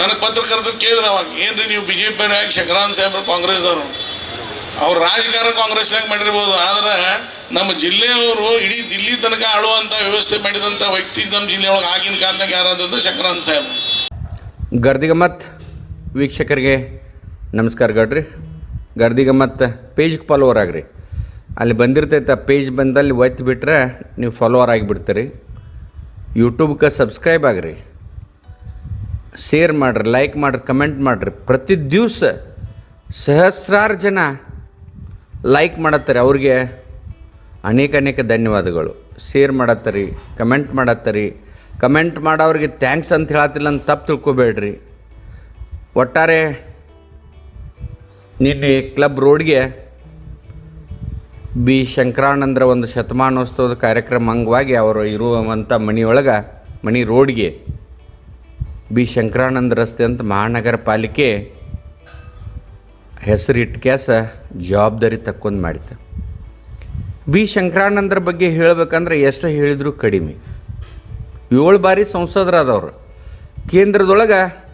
ನನಗೆ ಪತ್ರಕರ್ತರು ಕೇಳಿದ್ರೆ ಅವಾಗ, ಏನ್ರಿ ನೀವು ಬಿ ಜೆ ಪಿ ಶಂಕರಾನ್ ಸಾಹೇಬ್ರು ಕಾಂಗ್ರೆಸ್ದವರು? ಅವ್ರು ರಾಜಕಾರ ಕಾಂಗ್ರೆಸ್ನಾಗ ಮಾಡಿರ್ಬೋದು, ಆದ್ರೆ ನಮ್ಮ ಜಿಲ್ಲೆಯವರು ಇಡೀ ದಿಲ್ಲಿ ತನಕ ಆಳುವಂತ ವ್ಯವಸ್ಥೆ ಮಾಡಿದಂಥ ವ್ಯಕ್ತಿ ನಮ್ಮ ಜಿಲ್ಲೆಯೊಳಗೆ ಆಗಿನ ಕಾಲದಾಗ ಯಾರಾದದ್ದು ಶಂಕರಾನ್ ಸಾಹೇಬ್ ಗರ್ದಿಗಮ್ಮತ್ ವೀಕ್ಷಕರಿಗೆ ನಮಸ್ಕಾರ ಗಡ್ರಿ. ಗರ್ದಿಗಮ್ಮತ್ ಪೇಜ್ಗೆ ಫಾಲೋವರ್ ಆಗ್ರಿ. ಅಲ್ಲಿ ಬಂದಿರ್ತೈತೆ ಆ ಪೇಜ್ ಬಂದಲ್ಲಿ ಒತ್ತಿ ಬಿಟ್ರೆ ನೀವು ಫಾಲೋವರ್ ಆಗಿಬಿಡ್ತೀರಿ. ಯೂಟ್ಯೂಬ್ಗೆ ಸಬ್ಸ್ಕ್ರೈಬ್ ಆಗ್ರಿ. ಶೇರ್ ಮಾಡಿರಿ ಲೈಕ್ ಮಾಡಿರಿ ಕಮೆಂಟ್ ಮಾಡಿರಿ. ಪ್ರತಿ ದಿವಸ ಸಹಸ್ರಾರು ಜನ ಲೈಕ್ ಮಾಡತ್ತಾರೆ ಅವ್ರಿಗೆ. ಅನೇಕ ಅನೇಕ ಧನ್ಯವಾದಗಳು. ಶೇರ್ ಮಾಡತ್ತರಿ ಕಮೆಂಟ್ ಮಾಡತ್ತರಿ. ಕಮೆಂಟ್ ಮಾಡೋರಿಗೆ ಥ್ಯಾಂಕ್ಸ್ ಅಂತ ಹೇಳತ್ತಿಲ್ಲ ಅಂತ ತಪ್ಪು ತಿಳ್ಕೊಬೇಡ್ರಿ. ಒಟ್ಟಾರೆ ನಿನ್ನೆ ಕ್ಲಬ್ ರೋಡ್ಗೆ ಬಿ ಶಂಕರಾನಂದರ ಒಂದು ಶತಮಾನೋತ್ಸವದ ಕಾರ್ಯಕ್ರಮ ಅಂಗವಾಗಿ ಅವರು ಇರುವಂಥ ಮನೆಯೊಳಗೆ ಮಣಿ ರೋಡ್ಗೆ ಬಿ ಶಂಕರಾನಂದ ರಸ್ತೆ ಅಂತ ಮಹಾನಗರ ಪಾಲಿಕೆ ಹೆಸರಿಟ್ಟು ಕ್ಯಾಸ ಜವಾಬ್ದಾರಿ ತಕ್ಕೊಂಡು ಮಾಡಿತು ಬಿ ಶಂಕರಾನಂದರ ಬಗ್ಗೆ ಹೇಳಬೇಕಂದ್ರೆ ಎಷ್ಟು ಹೇಳಿದರೂ ಕಡಿಮೆ. ಏಳು ಬಾರಿ ಸಂಸದರಾದವರು. ಕೇಂದ್ರದೊಳಗೆ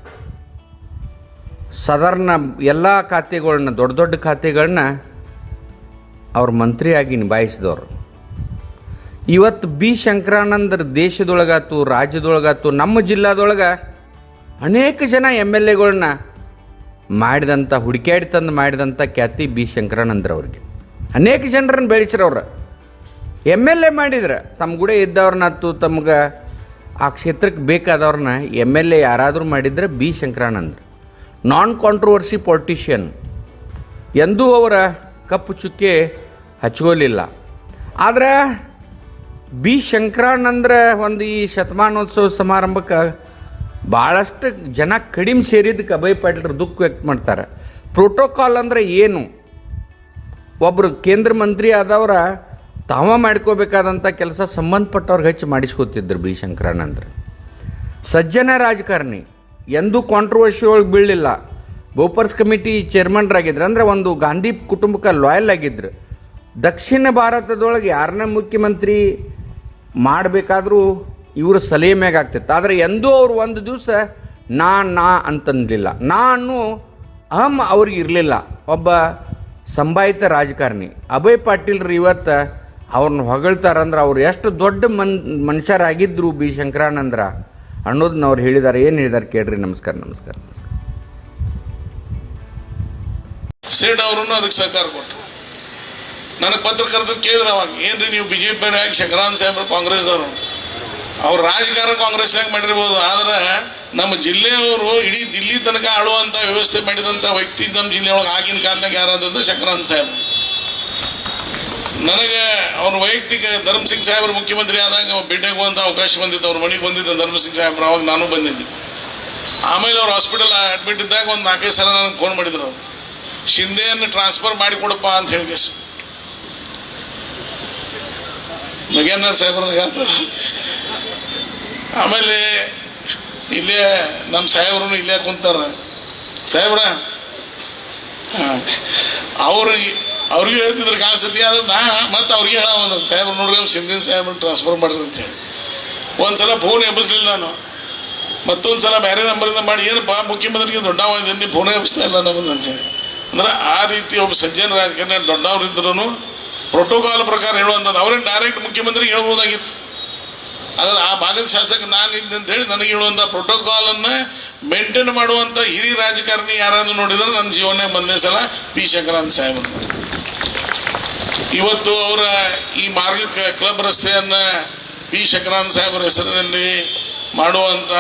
ಸಾಧಾರಣ ಎಲ್ಲ ಖಾತೆಗಳನ್ನ ದೊಡ್ಡ ದೊಡ್ಡ ಖಾತೆಗಳನ್ನ ಅವ್ರ ಮಂತ್ರಿಯಾಗಿ ನಿಭಾಯಿಸಿದವರು. ಇವತ್ತು ಬಿ ಶಂಕರಾನಂದರ ದೇಶದೊಳಗಾತು, ರಾಜ್ಯದೊಳಗಾತು, ನಮ್ಮ ಜಿಲ್ಲಾದೊಳಗೆ ಅನೇಕ ಜನ ಎಂ ಎಲ್ ಎಗಳನ್ನ ಮಾಡಿದಂಥ ಹುಡುಕ್ಯಾಡಿ ತಂದು ಮಾಡಿದಂಥ ಖ್ಯಾತಿ ಬಿ. ಶಂಕರಾನಂದ್ರವ್ರಿಗೆ ಅನೇಕ ಜನರನ್ನು ಬೆಳೆಸ್ರವ್ರು ಎಂ ಎಲ್ ಎ ಮಾಡಿದ್ರೆ ತಮ್ಮ ಕೂಡ ಇದ್ದವ್ರನ್ನತ್ತು ತಮ್ಗೆ ಆ ಕ್ಷೇತ್ರಕ್ಕೆ ಬೇಕಾದವ್ರನ್ನ ಎಂ ಎಲ್ ಎ ಯಾರಾದರೂ ಮಾಡಿದರೆ ಬಿ. ಶಂಕರಾನಂದ್ರ. ನಾನ್ ಕಾಂಟ್ರವರ್ಸಿ ಪೊಲಿಟಿಷಿಯನ್ ಎಂದೂ ಅವರ ಕಪ್ಪು ಚುಕ್ಕೆ ಹಚ್ಕೋಲಿಲ್ಲ. ಆದರೆ ಬಿ. ಶಂಕರಾನಂದ್ರ ಒಂದು ಈ ಶತಮಾನೋತ್ಸವ ಸಮಾರಂಭಕ್ಕೆ ಭಾಳಷ್ಟು ಜನ ಕಡಿಮೆ ಸೇರಿದ್ದಕ್ಕೆ ಕಬೈ ಪಾಟೀಲ್ರು ದುಃಖ ವ್ಯಕ್ತ ಮಾಡ್ತಾರೆ. ಪ್ರೋಟೋಕಾಲ್ ಅಂದರೆ ಏನು? ಒಬ್ಬರು ಕೇಂದ್ರ ಮಂತ್ರಿ ಆದವರ ತಾವ ಮಾಡ್ಕೋಬೇಕಾದಂಥ ಕೆಲಸ ಸಂಬಂಧಪಟ್ಟವ್ರಿಗೆ ಹೆಚ್ಚು ಮಾಡಿಸ್ಕೊತಿದ್ರು ಬಿ ಶಂಕರಾನಂದ್ರೆ ಸಜ್ಜನ ರಾಜಕಾರಣಿ, ಎಂದೂ ಕಾಂಟ್ರವರ್ಷಿ ಒಳಗೆ ಬೀಳಲಿಲ್ಲ. ಬೋಪರ್ಸ್ ಕಮಿಟಿ ಚೇರ್ಮನ್ರಾಗಿದ್ರು ಅಂದರೆ ಒಂದು ಗಾಂಧಿ ಕುಟುಂಬಕ್ಕೆ ಲಾಯಲ್ ಆಗಿದ್ರು. ದಕ್ಷಿಣ ಭಾರತದೊಳಗೆ ಯಾರನ್ನ ಮುಖ್ಯಮಂತ್ರಿ ಮಾಡಬೇಕಾದ್ರೂ ಇವರು ಸಲಹೆ ಮ್ಯಾಗ ಆಗ್ತಿತ್ತು. ಆದರೆ ಎಂದೂ ಅವರು ಒಂದು ದಿವಸ, ನಾ ನಾ ಅಂತಂದಿಲ್ಲ ನಾನು ಅಹಂ ಅವ್ರಿಗೆ ಇರಲಿಲ್ಲ. ಒಬ್ಬ ಸಂಭಾಯಿತ ರಾಜಕಾರಣಿ. ಅಭಯ್ ಪಾಟೀಲ್ರು ಇವತ್ತು ಅವ್ರನ್ನ ಹೊಗಳ್ತಾರಂದ್ರೆ ಅವ್ರು ಎಷ್ಟು ದೊಡ್ಡ ಮನ್ ಮನುಷ್ಯರಾಗಿದ್ದರು ಬಿ ಶಂಕರಾನಂದ್ರ ಅನ್ನೋದನ್ನ ಅವ್ರು ಹೇಳಿದ್ದಾರೆ ಏನು ಹೇಳಿದ್ದಾರೆ ಕೇಳ್ರಿ. ನಮಸ್ಕಾರ ನಮಸ್ಕಾರ ಸೇಡ್ ಅವ್ರನ್ನ ಅದಕ್ಕೆ ಸಹಕಾರ ಕೊಟ್ಟರು ನನಗೆ ಪತ್ರಕರ್ತರು ಕೇಳಿದ್ರೆ ಅವಾಗ ಏನ್ರಿ ನೀವು ಬಿ ಜೆ ಪಿ ಶಂಕರಾನ್ ಸಾಹೇಬ್ರು, ಕಾಂಗ್ರೆಸ್ದವರು? ಅವ್ರು ರಾಜಕಾರಣ ಕಾಂಗ್ರೆಸ್ನಾಗ ಮಾಡಿರ್ಬೋದು, ಆದ್ರೆ ನಮ್ಮ ಜಿಲ್ಲೆಯವರು ಇಡೀ ದಿಲ್ಲಿ ತನಕ ಆಳುವಂತ ವ್ಯವಸ್ಥೆ ಮಾಡಿದಂಥ ವ್ಯಕ್ತಿ ನಮ್ಮ ಜಿಲ್ಲೆಯೊಳಗೆ ಆಗಿನ ಕಾಲದಾಗ ಯಾರಾದದ್ದು ಶಂಕರಾನ್ ಸಾಹೇಬ್. ನನಗೆ ಅವ್ರ ವೈಯಕ್ತಿಕ ಧರ್ಮಸಿಂಗ್ ಸಾಹೇಬ್ರು ಮುಖ್ಯಮಂತ್ರಿ ಆದಾಗ ಭೇಟಿಗೆ ಹೋಗುವಂಥ ಅವಕಾಶ ಬಂದಿತ್ತು, ಅವ್ರ ಮನೆಗೆ ಬಂದಿದ್ದ ಧರ್ಮಸಿಂಗ್ ಸಾಹೇಬ್ರು, ಅವಾಗ ನಾನು ಬಂದಿದ್ದೆ. ಆಮೇಲೆ ಅವ್ರು ಹಾಸ್ಪಿಟಲ್ ಅಡ್ಮಿಟ್ ಇದ್ದಾಗ ಒಂದು ನಾಲ್ಕೈದು ಸಲ ನನಗೆ ಫೋನ್ ಮಾಡಿದ್ರು ಶಿಂದೆಯನ್ನು ಟ್ರಾನ್ಸ್ಫರ್ ಮಾಡಿಕೊಡಪ್ಪ ಅಂತ ಹೇಳಿ ಮಗೇಂದ್ರ ಸಾಹೇಬ್ರ ಆಮೇಲೆ ಇಲ್ಲೇ ನಮ್ಮ ಸಾಹೇಬ್ರು ಇಲ್ಲೇ ಕುಂತಾರ. ಸಾಹೇಬ್ರ ಅವ್ರು ಅವ್ರಿಗೆ ಹೇಳ್ತಿದ್ರು ಕಾಣಿಸ್ತತಿ ಅದು ನಾ ಮತ್ತೆ ಅವ್ರಿಗೆ ಹೇಳ ಒಂದು ಸಾಹೇಬ್ರು ನೋಡ್ರಿ ಸಿಂಧಿನ ಸಾಹೇಬ್ರು ಟ್ರಾನ್ಸ್ಫರ್ ಮಾಡ್ರಿ ಅಂತ ಹೇಳಿ. ಒಂದ್ಸಲ ಫೋನ್ ಎಬ್ಬಿಸ್ಲಿಲ್ಲ ನಾನು. ಮತ್ತೊಂದು ಸಲ ಬೇರೆ ನಂಬರಿಂದ ಮಾಡಿ, ಏನಪ್ಪ, ಮುಖ್ಯಮಂತ್ರಿಗೆ ದೊಡ್ಡವ ಇದ್ದೀನಿ ಫೋನ್ ಎಬ್ಬಿಸ್ತಾ ಇಲ್ಲ ನಮ್ಮದು ಅಂತೇಳಿ ಅಂದ್ರೆ ಆ ರೀತಿ ಒಬ್ಬ ಸಜ್ಜನ ರಾಜಕಾರಣಿ ದೊಡ್ಡವ್ರಿದ್ರು ಪ್ರೋಟೋಕಾಲ್ ಪ್ರಕಾರ ಹೇಳುವಂಥದ್ದು. ಅವ್ರೇನು ಡೈರೆಕ್ಟ್ ಮುಖ್ಯಮಂತ್ರಿಗೆ ಹೇಳ್ಬೋದಾಗಿತ್ತು. ಆದರೆ ಆ ಭಾಗದ ಶಾಸಕ ನಾನು ಇದ್ದೆ ಅಂತ ಹೇಳಿ ನನಗೆ ಹೇಳುವಂಥ ಪ್ರೋಟೋಕಾಲನ್ನು ಮೇಂಟೈನ್ ಮಾಡುವಂಥ ಹಿರಿಯ ರಾಜಕಾರಣಿ ಯಾರಾದರೂ ನೋಡಿದ್ರೆ ನನ್ನ ಜೀವನ ಮೊದಲನೇ ಸಲ ಪಿ ಶಂಕರಾನ್ ಸಾಹೇಬರು ಇವತ್ತು ಅವರ ಈ ಮಾರ್ಗಕ್ಕೆ ಕ್ಲಬ್ ರಸ್ತೆಯನ್ನು ಪಿ ಶಂಕರಾನ್ ಸಾಹೇಬರ ಹೆಸರಿನಲ್ಲಿ ಮಾಡುವಂಥ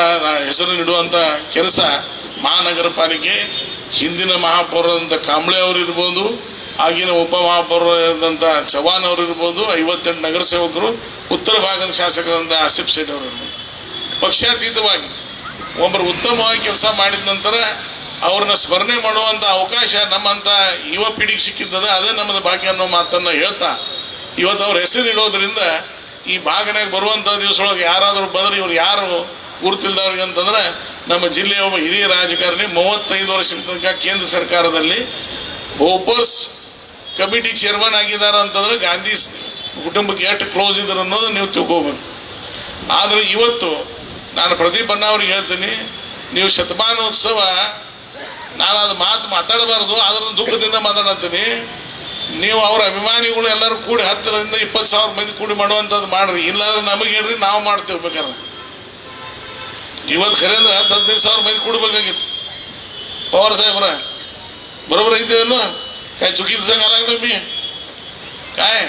ಹೆಸರು ನೀಡುವಂಥ ಕೆಲಸ ಮಹಾನಗರ ಪಾಲಿಕೆ ಹಿಂದಿನ ಮಹಾಪೌರದಂಥ ಕಾಂಬ್ಳೆ ಅವರು ಇರ್ಬೋದು ಆಗಿನ ಉಪಮಹಾಪೌರದಂಥ ಚವಾನ್ ಅವರು ಇರ್ಬೋದು ಐವತ್ತೆಂಟು ನಗರ ಸೇವಕರು ಉತ್ತರ ಭಾಗದ ಶಾಸಕರಂಥ ಆಸಿಫ್ ಸೇಠ್ ಅವರು ಇರ್ಬೋದು ಪಕ್ಷಾತೀತವಾಗಿ ಒಬ್ಬರು ಉತ್ತಮವಾಗಿ ಕೆಲಸ ಮಾಡಿದ ನಂತರ ಅವ್ರನ್ನ ಸ್ಮರಣೆ ಮಾಡುವಂಥ ಅವಕಾಶ ನಮ್ಮಂಥ ಯುವ ಪೀಳಿಗೆ ಸಿಕ್ಕಿದ್ದದ, ಅದೇ ನಮ್ಮದು ಭಾಗ್ಯ ಅನ್ನೋ ಮಾತನ್ನು ಹೇಳ್ತಾ, ಇವತ್ತು ಅವ್ರ ಹೆಸರು ಇಡೋದ್ರಿಂದ ಈ ಭಾಗನಾಗ ಬರುವಂಥ ದಿವಸದೊಳಗೆ ಯಾರಾದರೂ ಬಂದ್ರೆ ಇವ್ರು ಯಾರು ಗುರುತಿಲ್ದವ್ರಿಗೆ ಅಂತಂದ್ರೆ ನಮ್ಮ ಜಿಲ್ಲೆಯ ಒಬ್ಬ ಹಿರಿಯ ರಾಜಕಾರಣಿ, ಮೂವತ್ತೈದು ವರ್ಷದ ತನಕ ಕೇಂದ್ರ ಸರ್ಕಾರದಲ್ಲಿ ಬೋಪರ್ಸ್ ಕಮಿಟಿ ಚೇರ್ಮನ್ ಆಗಿದ್ದಾರೆ ಅಂತಂದ್ರೆ ಗಾಂಧಿ ಕುಟುಂಬಕ್ಕೆ ಎಷ್ಟು ಕ್ಲೋಸ್ ಇದ್ರು ಅನ್ನೋದು ನೀವು ತಿಳ್ಕೋಬೇಕು. ಆದ್ರೆ ಇವತ್ತು ನಾನು ಪ್ರದೀಪ್ ಅಣ್ಣ ಅವ್ರಿಗೆ ಹೇಳ್ತೀನಿ, ನೀವು ಶತಮಾನೋತ್ಸವ ನಾನು ಅದು ಮಾತು ಮಾತಾಡಬಾರ್ದು, ಆದ್ರೆ ದುಃಖದಿಂದ ಮಾತಾಡತ್ತೀನಿ. ನೀವು ಅವ್ರ ಅಭಿಮಾನಿಗಳು ಎಲ್ಲರೂ ಕೂಡಿ ಹತ್ತರಿಂದ ಇಪ್ಪತ್ತು ಸಾವಿರ ಮಂದಿ ಕೂಡಿ ಮಾಡುವಂಥದ್ದು ಮಾಡ್ರಿ. ಇಲ್ಲಾಂದ್ರೆ ನಮಗೆ ಹೇಳ್ರಿ, ನಾವು ಮಾಡ್ತೇವೆ ಬೇಕಾದ್ರೆ. ಇವತ್ತು ಖರೆ ಅಂದ್ರೆ ಹತ್ತು ಹದಿನೈದು ಸಾವಿರ ಮಂದಿ ಕೂಡಬೇಕಾಗಿತ್ತು. ಪವರ್ ಸಾಹೇಬ್ರ, ಬರೋಬ್ರ ಇದ್ದೇವಲ್ಲ काय चुकीचं सांगायला लागलं मी? काय?